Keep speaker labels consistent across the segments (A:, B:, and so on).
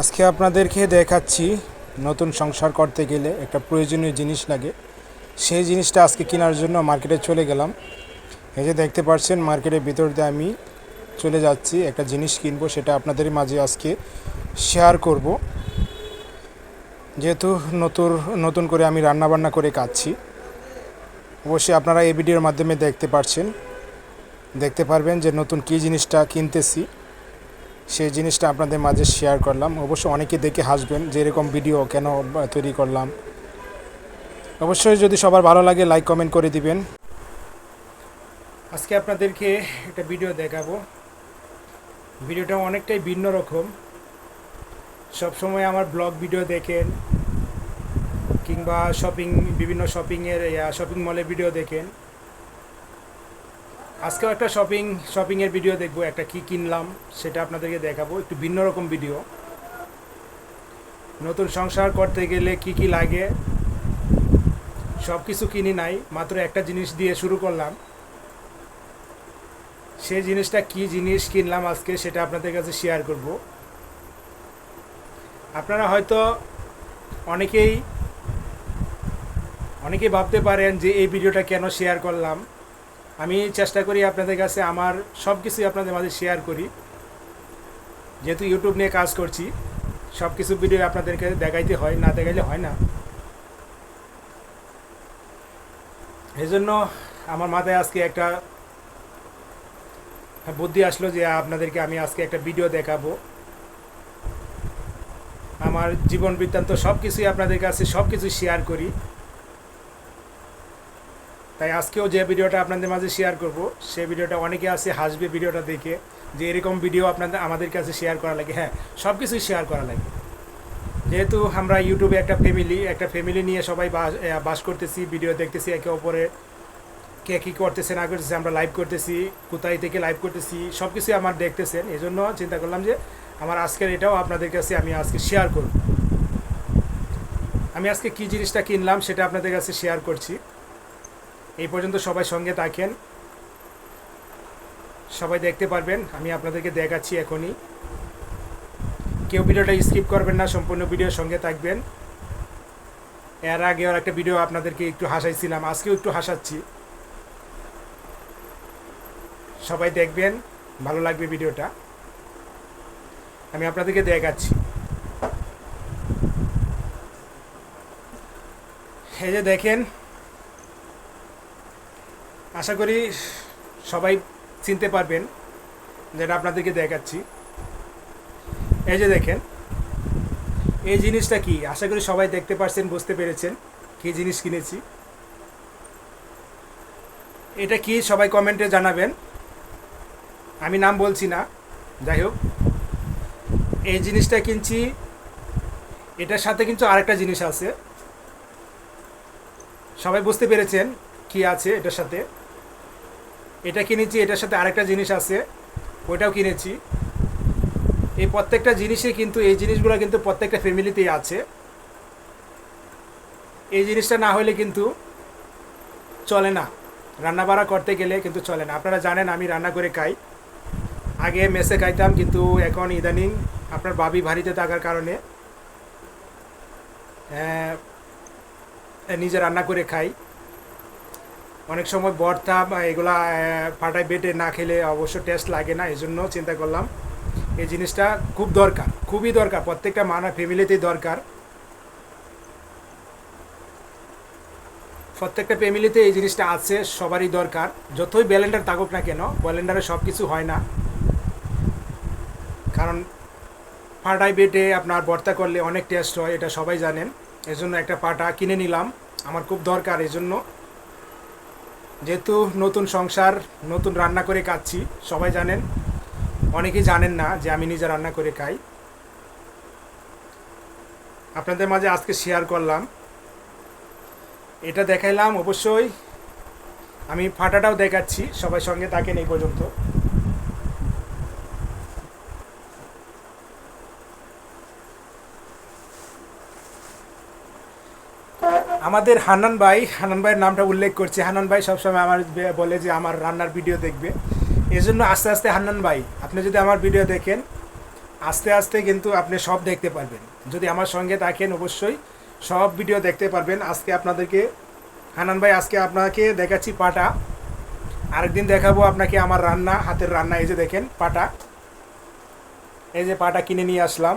A: আজকে আপনাদেরকে দেখাচ্ছি নতুন সংসার করতে গেলে একটা প্রয়োজনীয় জিনিস লাগে। সেই জিনিসটা আজকে কেনার জন্য মার্কেটে চলে গেলাম। এই যে দেখতে পাচ্ছেন, মার্কেটের ভিতর দিয়ে আমি চলে যাচ্ছি, একটা জিনিস কিনবো, সেটা আপনাদের মাঝে আজকে শেয়ার করব। যেহেতু নতুন নতুন করে আমি রান্নাবান্না করে খাচ্ছি, অবশ্যই আপনারা এই ভিডিওর মাধ্যমে দেখতে পাচ্ছেন দেখতে পারবেন যে নতুন কী জিনিসটা কিনতেছি। সেই জিনিসটা আপনাদের মাঝে শেয়ার করলাম। অবশ্য অনেকে দেখে হাসবেন যে এরকম ভিডিও কেন তৈরি করলাম। অবশ্যই যদি সবার ভালো লাগে লাইক কমেন্ট করে দিবেন। আজকে আপনাদেরকে একটা ভিডিও দেখাবো। ভিডিওটা অনেকটাই ভিন্ন রকম। সবসময় আমার ব্লগ ভিডিও দেখেন, কিংবা শপিং বিভিন্ন শপিংয়ের শপিং মলের ভিডিও দেখেন। আজকেও একটা শপিং শপিংয়ের ভিডিও দেখব, একটা কি কিনলাম, সেটা আপনাদেরকে দেখাবো। একটু ভিন্ন রকম ভিডিও নতুন সংসার করতে গেলে কি কি লাগে সব কিছু কিনি নাই, মাত্র একটা জিনিস দিয়ে শুরু করলাম। সেই জিনিসটা কি জিনিস কিনলাম আজকে, সেটা আপনাদের কাছে শেয়ার করব। আপনারা হয়তো অনেকেই অনেকেই ভাবতে পারেন যে এই ভিডিওটা কেন শেয়ার করলাম। আমি চেষ্টা করি আপনাদের কাছে আমার সব কিছুই আপনাদের মাঝে শেয়ার করি। যেহেতু ইউটিউব নিয়ে কাজ করছি সব কিছু ভিডিও আপনাদেরকে দেখাইতে হয়, না দেখাইলে হয় না। এই জন্য আমার মাথায় আজকে একটা বুদ্ধি আসলো যে আপনাদেরকে আমি আজকে একটা ভিডিও দেখাবো। আমার জীবন বৃত্তান্ত সব কিছুই আপনাদের কাছে সব কিছু শেয়ার করি। তাই আজকেও যে ভিডিওটা আপনাদের মাঝে শেয়ার করব সেই ভিডিওটা অনেকে আছে হাসবে ভিডিওটা দেখে, যে এরকম ভিডিও আপনাদের, আমাদের কাছে শেয়ার করা লাগে। হ্যাঁ সব কিছুই শেয়ার করা লাগে। যেহেতু আমরা ইউটিউবে একটা ফ্যামিলি একটা ফ্যামিলি নিয়ে সবাই বাস বাস করতেছি ভিডিও দেখতেছি, একে অপরে কে কী করতেছে, না করতেছে, আমরা লাইভ করতেছি, কোথায় থেকে লাইভ করতেছি সব কিছুই আমার দেখতেছেন। এই জন্য চিন্তা করলাম যে আমার আজকের এটাও আপনাদের কাছে আমি আজকে শেয়ার করব। আমি আজকে কী জিনিসটা কিনলাম, সেটা আপনাদের কাছে শেয়ার করছি। এই পর্যন্ত সবাই সঙ্গে থাকেন। সবাই দেখতে পারবেন, আমি আপনাদেরকে দেখাচ্ছি এখনই। কেউ ভিডিওটা স্কিপ করবেন না, সম্পূর্ণ ভিডিওর সঙ্গে থাকবেন। এর আগে আর একটা ভিডিও আপনাদেরকে একটু হাসাইছিলাম, আজকেও একটু হাসাচ্ছি। সবাই দেখবেন, ভালো লাগবে ভিডিওটা। আমি আপনাদেরকে দেখাচ্ছি। এই যে দেখেন আশা করি সবাই চিনতে পারবেন যেটা আপনাদেরকে দেখাচ্ছি। এই যে দেখেন, এই জিনিসটা কি? আশা করি সবাই দেখতে পারছেন, বুঝতে পেরেছেন কি জিনিস কিনেছি। এটা কি সবাই কমেন্টে জানাবেন। আমি নাম বলছি না, যাই হোক। এই জিনিসটা কিনছি, এটার সাথে কিন্তু আরেকটা জিনিস আছে। সবাই বুঝতে পেরেছেন কি আছে এটার সাথে? এটা কিনেছি এটার সাথে আরেকটা জিনিস আছে ওইটাও কিনেছি। এই প্রত্যেকটা জিনিসই কিন্তু এই জিনিসগুলো কিন্তু প্রত্যেকটা ফ্যামিলিতেই আছে। এই জিনিসটা না হলে কিন্তু চলে না। রান্না বাড়া করতে গেলে কিন্তু চলে না। আপনারা জানেন আমি রান্না করে খাই। আগে মেসে খাইতাম কিন্তু এখন ইদানিং আপনার বাবি ভারিতে থাকার কারণে আহ, নিজে রান্না করে খাই। অনেক সময় বর্তা এগুলা ফাটায় বেটে না খেলে অবশ্য টেস্ট লাগে না এই জন্য চিন্তা করলাম এই জিনিসটা খুব দরকার, খুবই দরকার, প্রত্যেকটা মানা ফ্যামিলিতেই দরকার। প্রত্যেকটা ফ্যামিলিতে এই জিনিসটা আছে, সবারই দরকার, যতই ব্যালেন্ডার থাকুক না কেন ব্যালেন্ডারে সব কিছু হয় না। কারণ ফাটাই বেটে আপনার ভর্তা করলে অনেক টেস্ট হয়, এটা সবাই জানেন, এজন্য একটা পাটা কিনে নিলাম, আমার খুব দরকার এই জন্য যেহেতু নতুন সংসার, নতুন রান্না করে খাচ্ছি, সবাই জানেন, অনেকেই জানেন না যে আমি নিজে রান্না করে খাই। আপনাদের মাঝে আজকে শেয়ার করলাম। এটা দেখাইলাম অবশ্যই। আমি ফাটাটাও দেখাচ্ছি, সবাই সঙ্গে থাকেন এই পর্যন্ত। আমাদের হান্নান ভাই, হান্নান ভাইয়ের নামটা উল্লেখ করছে। হান্নান ভাই সবসময় আমার বলে যে আমার রান্নার ভিডিও দেখবে। এই জন্য আস্তে আস্তে হান্নান ভাই, আপনি যদি আমার ভিডিও দেখেন, আস্তে আস্তে কিন্তু আপনি সব দেখতে পারবেন। যদি আমার সঙ্গে থাকেন, অবশ্যই সব ভিডিও দেখতে পারবেন। আজকে আপনাদেরকে হানান ভাই, আজকে আপনাকে দেখাচ্ছি পাটা। আরেকদিন দেখাবো আপনাকে আমার রান্না, হাতের রান্না, এই যে দেখেন পাটা। এই যে পাটা কিনে নিয়ে আসলাম।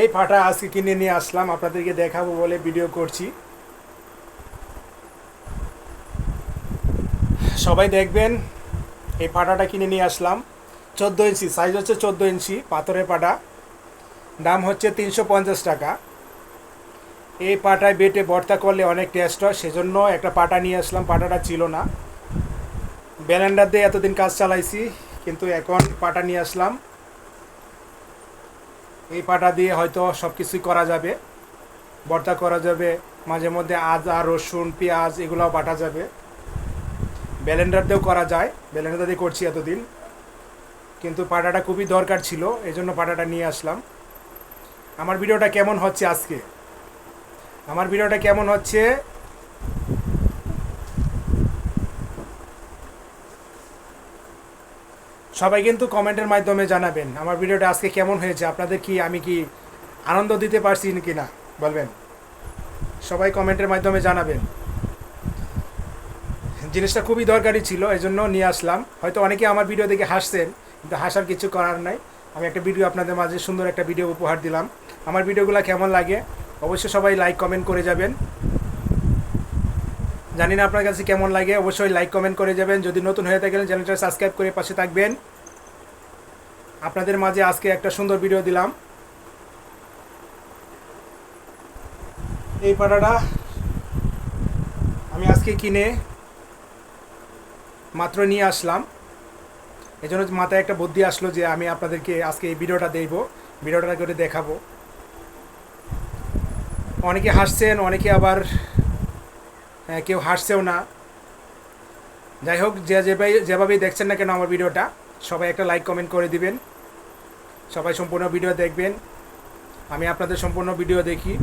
A: এই পাটা আজকে কিনে নিয়ে আসলাম, আপনাদেরকে দেখাবো বলে ভিডিও করছি। সবাই দেখবেন, এই পাটাটা কিনে নিয়ে আসলাম। চোদ্দ ইঞ্চি সাইজ হচ্ছে চোদ্দ ইঞ্চি, পাথরের পাটা। দাম হচ্ছে তিনশো পঞ্চাশ টাকা। এই পাটায় বেটে ভর্তা করলে অনেক টেস্ট হয়, সেজন্য একটা পাটা নিয়ে আসলাম, পাটাটা ছিল না। ব্যালেন্ডার দিয়ে এতদিন কাজ চালাইছি, কিন্তু এখন পাটা নিয়ে আসলাম। এই পাটা দিয়ে হয়তো সব কিছুই করা যাবে। ভর্তা করা যাবে, মাঝে মধ্যে আদা, রসুন, পেঁয়াজ এগুলোও বাটা যাবে। ব্যালেন্ডার দিয়েও করা যায় ব্যালেন্ডার দিয়ে করছি এতদিন। কিন্তু পাটাটা খুবই দরকার ছিল এই জন্য পাটাটা নিয়ে আসলাম। আমার ভিডিওটা কেমন হচ্ছে আজকে? আমার ভিডিওটা কেমন হচ্ছে? সবাই কিন্তু কমেন্টের মাধ্যমে জানাবেন, আমার ভিডিওটা আজকে কেমন হয়েছে, আপনাদের কি, আমি কি আনন্দ দিতে পারছি কি না বলবেন। সবাই কমেন্টের মাধ্যমে জানাবেন। জিনিসটা খুবই দরকারি ছিল এই জন্য নিয়ে আসলাম। হয়তো অনেকে আমার ভিডিও দেখে হাসছেন, কিন্তু হাসার কিছু করার নাই। আমি একটা ভিডিও আপনাদের মাঝে সুন্দর একটা ভিডিও উপহার দিলাম। আমার ভিডিওগুলো কেমন লাগে, অবশ্যই সবাই লাইক কমেন্ট করে যাবেন। জানি না আপনার কাছে কেমন লাগে, অবশ্যই লাইক কমেন্ট করে যাবেন। যদি নতুন হয়ে থাকেন চ্যানেলটা সাবস্ক্রাইব করে পাশে থাকবেন। আপনাদের মাঝে আজকে একটা সুন্দর ভিডিও দিলাম। এই পাটাটা আমি আজকে কিনে মাত্র নিয়ে আসলাম। এই জন্য মাথায় একটা বুদ্ধি আসলো যে আমি আপনাদেরকে আজকে এই ভিডিওটা দেব ভিডিওটা করে দেখাবো। অনেকে হাসছেন, অনেকে আবার কেউ হাসছেও না। যাই হোক, যে যেভাবে যেভাবেই দেখছেন না কেন আমার ভিডিওটা, সবাই একটা লাইক কমেন্ট করে দিবেন। সবাই সম্পূর্ণ ভিডিও দেখবেন। আমি আপনাদের সম্পূর্ণ ভিডিও দেখি।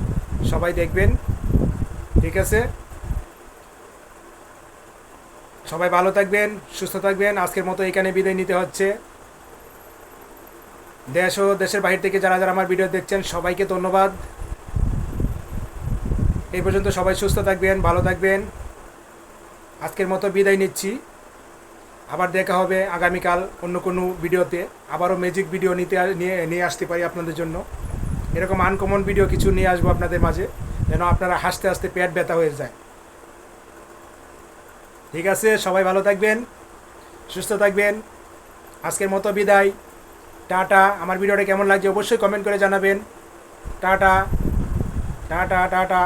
A: সবাই দেখবেন। ঠিক আছে? সবাই ভালো থাকবেন, সুস্থ থাকবেন। আজকের মতো এখানে বিদায় নিতে হচ্ছে। দেশ ও দেশের বাহির থেকে যারা যারা আমার ভিডিও দেখছেন, সবাইকে ধন্যবাদ। এই পর্যন্ত সবাই সুস্থ থাকবেন, ভালো থাকবেন। আজকের মতো বিদায় নিচ্ছি। আবার দেখা হবে আগামীকাল অন্য কোনো ভিডিওতে। আবারও ম্যাজিক ভিডিও নিতে নিয়ে নিয়ে আসতে পারি আপনাদের জন্য। এরকম আনকমন ভিডিও কিছু নিয়ে আসব আপনাদের মাঝে, যেন আপনারা হাসতে হাসতে পেট ব্যথা হয়ে যায়। ঠিক আছে, সবাই ভালো থাকবেন, সুস্থ থাকবেন। আজকের মতো বিদায়। টাটা। আমার ভিডিওটা কেমন লাগছে অবশ্যই কমেন্ট করে জানাবেন। টাটা। Tata tata.